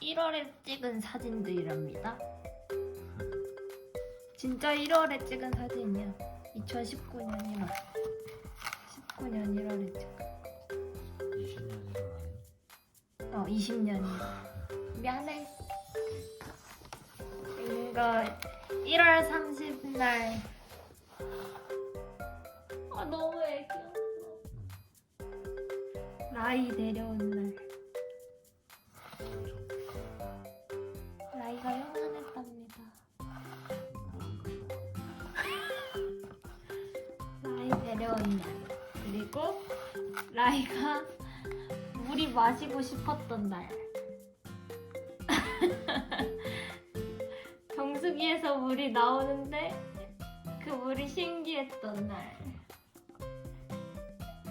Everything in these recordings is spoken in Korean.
1월에 찍은 사진들이랍니다. 진짜 1월에 찍은 사진이야. 2019년 1월. 19년 1월에 찍은. 20년 1월 아니야? 어, 20년 1월. 미안해. 이거 1월 30날. 아 너무 애기였어. 라이 데려온 날. 마시고 싶었던 날. 정수기에서 물이 나오는데 그 물이 신기했던 날.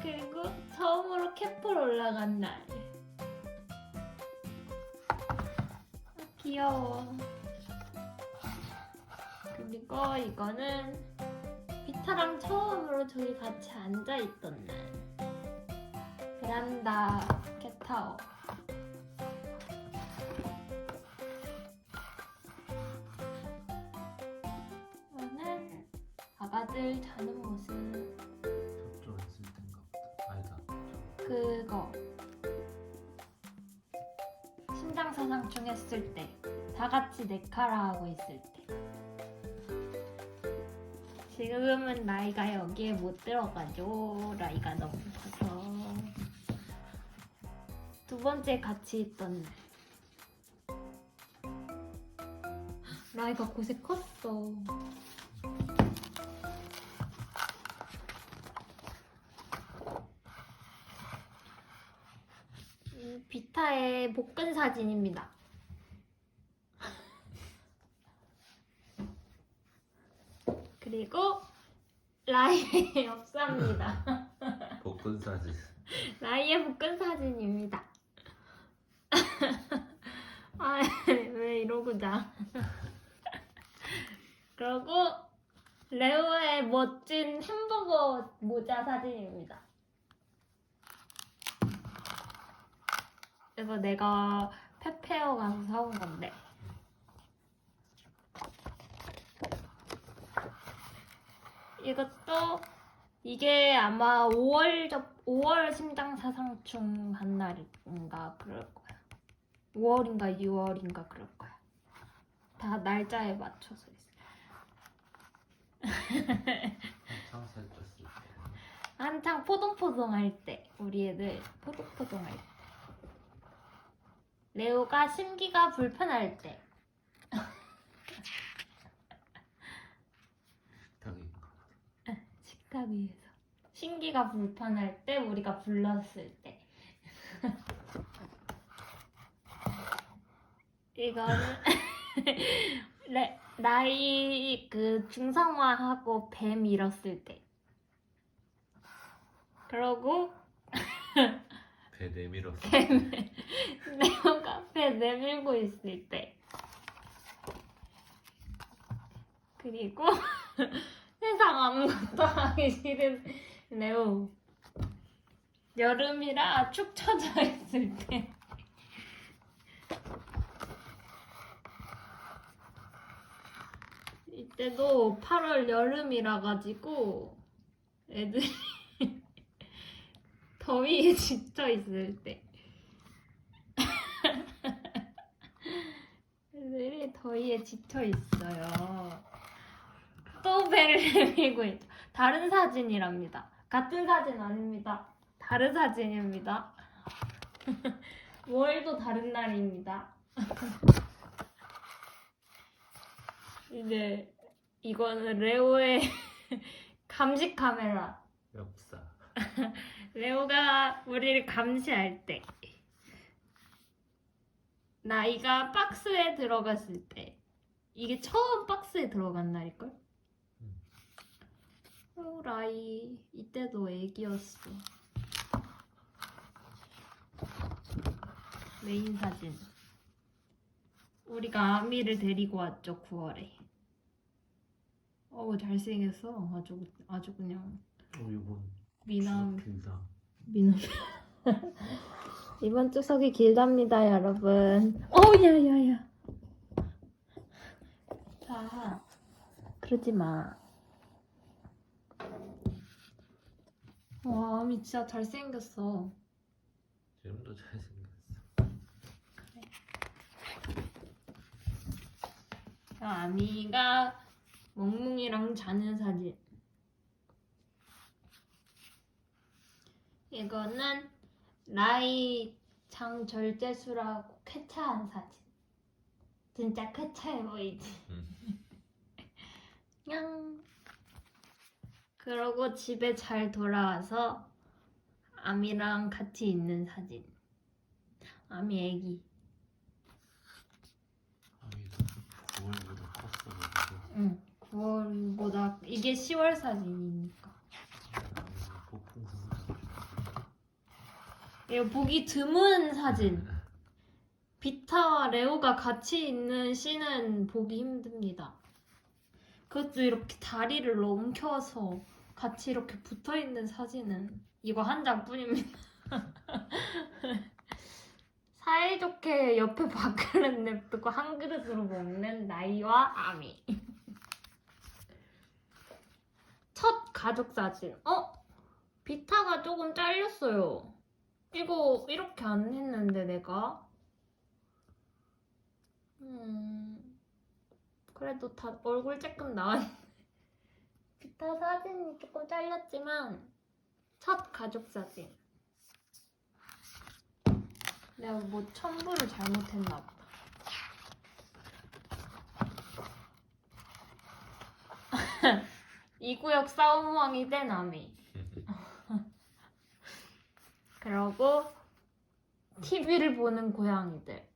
그리고 처음으로 캡플 올라간 날. 아, 귀여워. 그리고 이거는 비타랑 처음으로 저기 같이 앉아 있던 날. 베란다 캣 타워. 이거는 아가들 자는 모습. 저쪽에 있을 땐가 보다. 아니다. 그거 심장사상충 했을 때 다 같이 네카라 하고 있을 때 지금은 나이가 여기에 못 들어가죠 나이가 너무 번째 같이 있던 날 나이가 곳에 컸어 이 비타의 복근 사진입니다. 그리고 라이의 역사입니다. 복근 사진. 라이의 복근 사진입니다. 아, 왜 이러고 자. 그리고 레오의 멋진 햄버거 모자 사진입니다. 이거 내가 페페어 가서 사온 건데. 이것도 이게 아마 5월 접 5월 심장 사상충 한 날인가 그럴 거야. 5월인가 6월인가 그럴 거야. 다 날짜에 맞춰서 있어. 한창 살쪘을 때. 한창 포동포동 할 때, 우리 애들 포동포동 할 때. 레오가 심기가 불편할 때. 식탁인가 보다. 식탁 위에서. 심기가 불편할 때, 우리가 불렀을 때. 이거는 레, 나이 그 중성화하고 배 밀었을 때. 그러고 배 내밀었어. 배 내밀고 있을 때. 그리고 세상 아무것도 하기 싫은 레오. 여름이라 축 처져 있을 때. 이때도 8월 여름이라 가지고 애들이 더위에 지쳐 있을 때. 애들이 더위에 지쳐 있어요. 또 배를 내밀고 있죠. 다른 사진이랍니다. 같은 사진 아닙니다. 다른 사진입니다. 5월도 다른 날입니다. 이제 이거는 레오의 감식 카메라. 엽사. 레오가 우리를 감시할 때 나이가 박스에 들어갔을 때 이게 처음 박스에 들어간 날일걸? 음. 어, 라이 이때도 애기였어 메인 사진 우리가 아미를 데리고 왔죠 9월에 어우 잘생겼어 아주 아주 그냥 어 이번 미남 인상. 미남 이번 추석이 길답니다, 여러분. 어, 야, 야, 야. 자, 그러지 마. 와, 아미 진짜 잘생겼어. 지금도 잘생겼어. 자, 아미가 멍뭉이랑 자는 사진. 이거는 라이 장 절제수라고 쾌차한 사진. 진짜 쾌차해 보이지? 응. 냥. 그러고 집에 잘 돌아와서 아미랑 같이 있는 사진. 아미 애기. 아미도 9월보다 컸어가지고 응. 9월보다 이게 10월 사진이니까. 이거 보기 드문 사진. 비타와 레오가 같이 있는 씬은 보기 힘듭니다. 그것도 이렇게 다리를 넘겨서 같이 이렇게 붙어 있는 사진은 이거 한 장뿐입니다. 사이좋게 옆에 밥그릇 냅두고 한 그릇으로 먹는 나이와 아미. 첫 가족 사진. 어? 비타가 조금 잘렸어요. 이거 이렇게 안 했는데 내가 음 그래도 다 얼굴 조금 나왔네 기타 사진이 조금 잘렸지만 첫 가족 사진 내가 뭐 첨부를 잘못했나 보다 이 구역 싸움왕이 된 아미 그러고 TV를 보는 고양이들.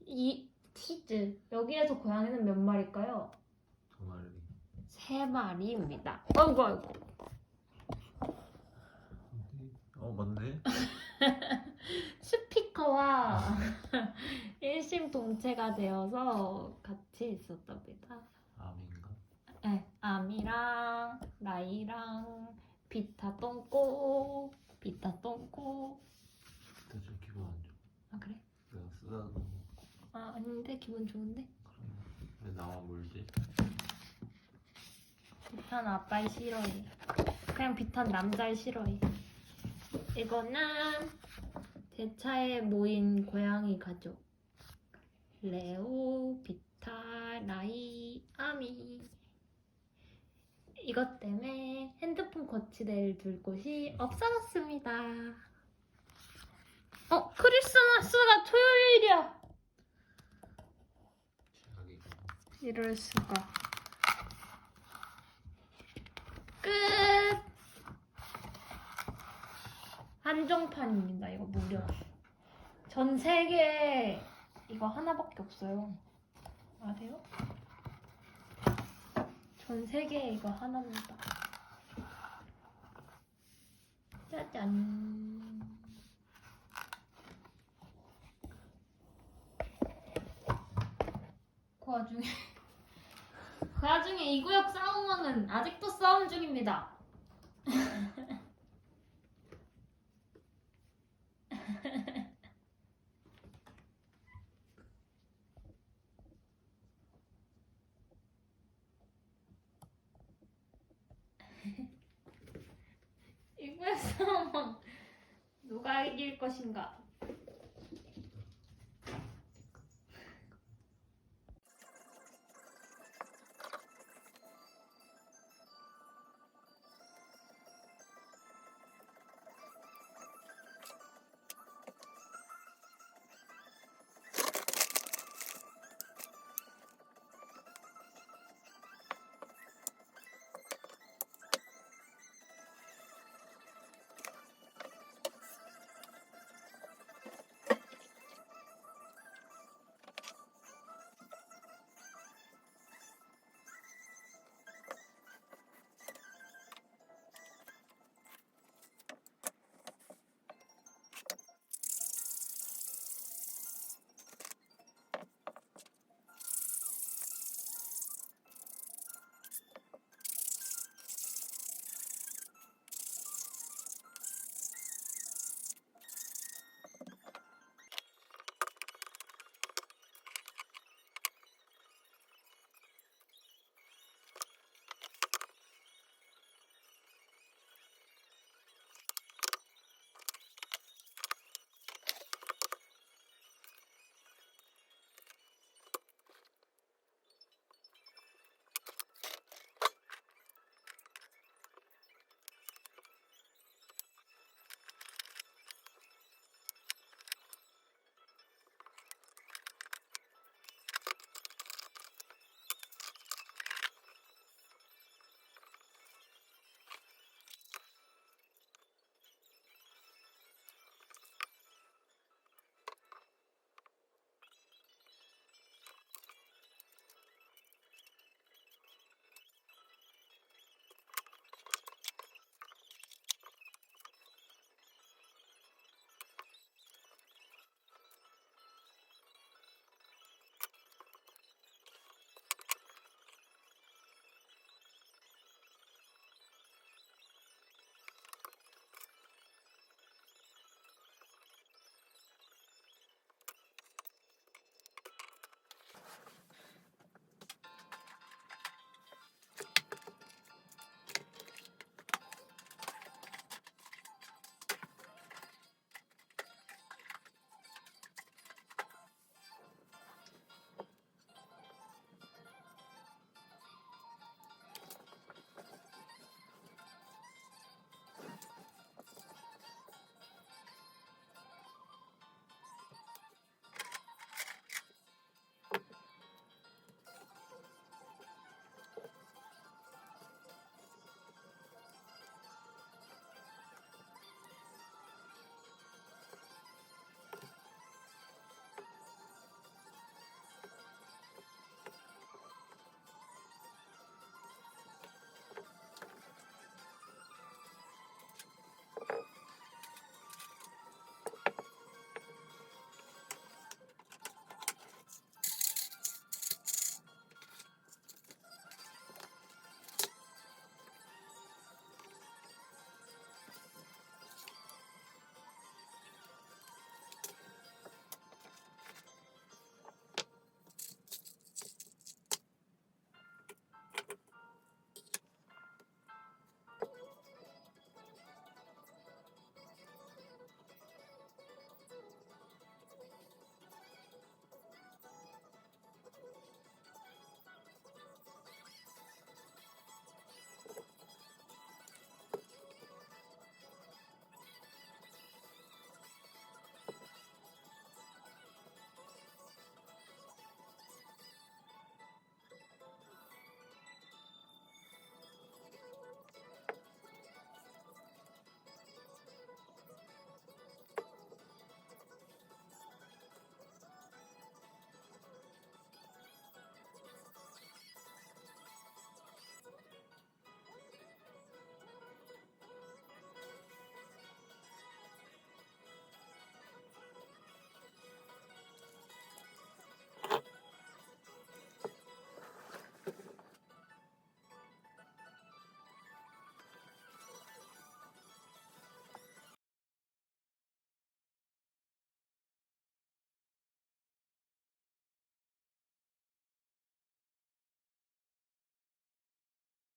이 티즈 여기에서 고양이는 몇 마리일까요? 두 마리. 세 마리입니다. 아이고 아이고. 어 맞네. 스피커와 일심동체가 되어서 같이 있었답니다. 아미랑 라이랑 비타 똥꼬, 비타 똥꼬. 그때 좀 기분 안 좋아. 아 그래? 내가 쓰다 놓고 아 아닌데 기분 좋은데? 왜 나만 물지? 비탄 아빠이 싫어해. 그냥 비탄 남자이 싫어해. 이거는 제 차에 모인 고양이 가족. 레오, 비타, 라이, 아미. 이것 때문에 핸드폰 거치대를 둘 곳이 없어졌습니다. 어, 크리스마스가 토요일이야. 이럴 수가. 끝. 한정판입니다. 이거 무려. 전 세계에 이거 하나밖에 없어요. 아세요? 전 세계에 이거 하나입니다. 짜잔. 그 와중에 그 와중에 이 구역 싸움왕은 아직도 싸움 중입니다. 이 구역 싸움왕 누가 이길 것인가?